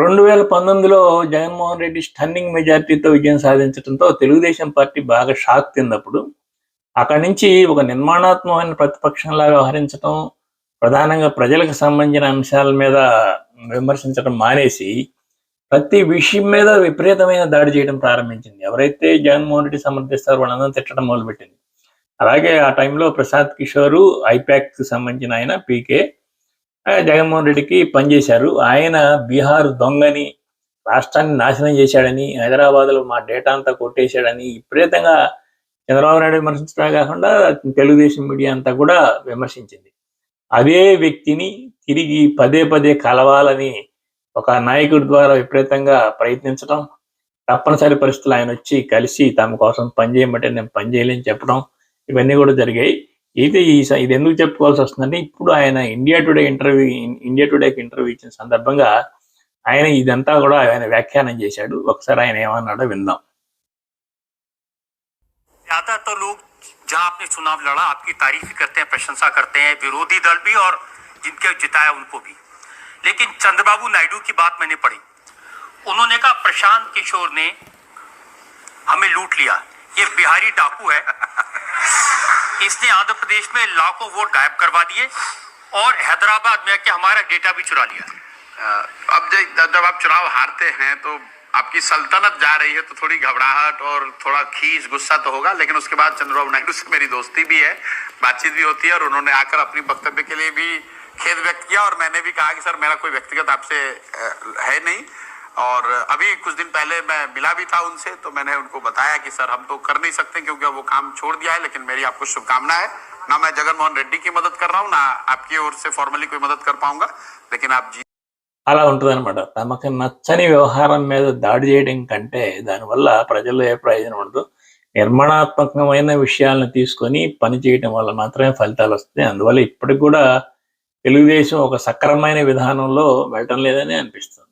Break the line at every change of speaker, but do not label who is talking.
రెండు వేల పంతొమ్మిదిలో జగన్మోహన్ రెడ్డి స్టన్నింగ్ మెజార్టీతో విజయం సాధించడంతో తెలుగుదేశం పార్టీ బాగా షాక్ తిన్నప్పుడు అక్కడి నుంచి ఒక నిర్మాణాత్మకమైన ప్రతిపక్షంలా వ్యవహరించడం ప్రధానంగా ప్రజలకు సంబంధించిన అంశాల మీద విమర్శించడం మానేసి ప్రతి విషయం మీద విపరీతమైన దాడి చేయడం ప్రారంభించింది ఎవరైతే జగన్మోహన్ రెడ్డి సమర్థిస్తారో వాళ్ళందరూ తిట్టడం మొదలుపెట్టింది అలాగే ఆ టైంలో ప్రసాద్ కిషోరు కి సంబంధించిన ఆయన పీకే జగన్మోహన్ రెడ్డికి పనిచేశారు ఆయన బీహార్ దొంగని రాష్ట్రాన్ని నాశనం చేశాడని హైదరాబాద్లో మా డేటా అంతా కొట్టేశాడని విపరీతంగా చంద్రబాబు నాయుడు విమర్శించడం కాకుండా తెలుగుదేశం మీడియా అంతా కూడా విమర్శించింది అదే వ్యక్తిని తిరిగి పదే పదే కలవాలని ఒక నాయకుడి ద్వారా విపరీతంగా ప్రయత్నించడం తప్పనిసరి పరిస్థితులు ఆయన వచ్చి కలిసి తమ కోసం పనిచేయమంటే నేను పనిచేయలేని చెప్పడం ఇవన్నీ కూడా జరిగాయి ఇది ఇస ఇ వెన్ను చెప్కోవాల్సి వస్తుంది ఇప్పుడు ఆయన India Today interview India Today కి ఇంటర్వ్యూ ఇచ్చన్స్ సందర్భంగా ఆయన ఇదంతా కూడా ఆయన వ్యాఖ్యానం చేశారు ఒకసారి ఆయన ఏమన్నారో విందాం
సాధారణ తో లోక్ जहां अपने चुनाव लड़ा आपकी तारीफ करते हैं प्रशंसा करते हैं विरोधी दल भी और जिनके जिताया उनको भी लेकिन चंद्रबाबू नायडू की बात मैंने पढ़ी उन्होंने कहा प्रशांत किशोर ने हमें लूट लिया ये बिहारी डाकू है इसने आंध्र प्रदेश में लाखों वोट गायब करवा दिए और हैदराबाद में आके हमारा डेटा भी चुरा लिया
अब जब आप चुनाव हारते हैं तो आपकी सल्तनत जा रही है तो थोड़ी घबराहट और थोड़ा खींच गुस्सा तो होगा लेकिन उसके बाद चंद्रबाबू नायडू से मेरी दोस्ती भी है बातचीत भी होती है और उन्होंने आकर अपनी वक्तव्य के लिए भी खेद व्यक्त किया और मैंने भी कहा कि सर मेरा कोई व्यक्तिगत आपसे है नहीं और अभी कुछ दिन पहले मैं मिला भी था उनसे तो मैंने उनको बताया कि सर हम तो कर नहीं सकते क्योंकि वो काम छोड़ दिया है लेकिन मेरी आपको शुभकामना है ना मैं जगन मोहन रेड्डी की मदद कर रहा हूँ ना आपकी ओर से फॉर्मली कोई मदद कर पाऊंगा लेकिन आप जी
అలా ఉంటుందన్నమాట తమకు నచ్చని వ్యవహారం మీద దాడి చేయడం కంటే దానివల్ల ప్రజల్లో ఏ ప్రయోజనం ఉండదు నిర్మాణాత్మకమైన విషయాలను తీసుకొని పని చేయడం వల్ల మాత్రమే ఫలితాలు వస్తాయి అందువల్ల ఇప్పటికి కూడా తెలుగుదేశం ఒక సక్రమైన విధానంలో వెళ్ళటం లేదని అనిపిస్తుంది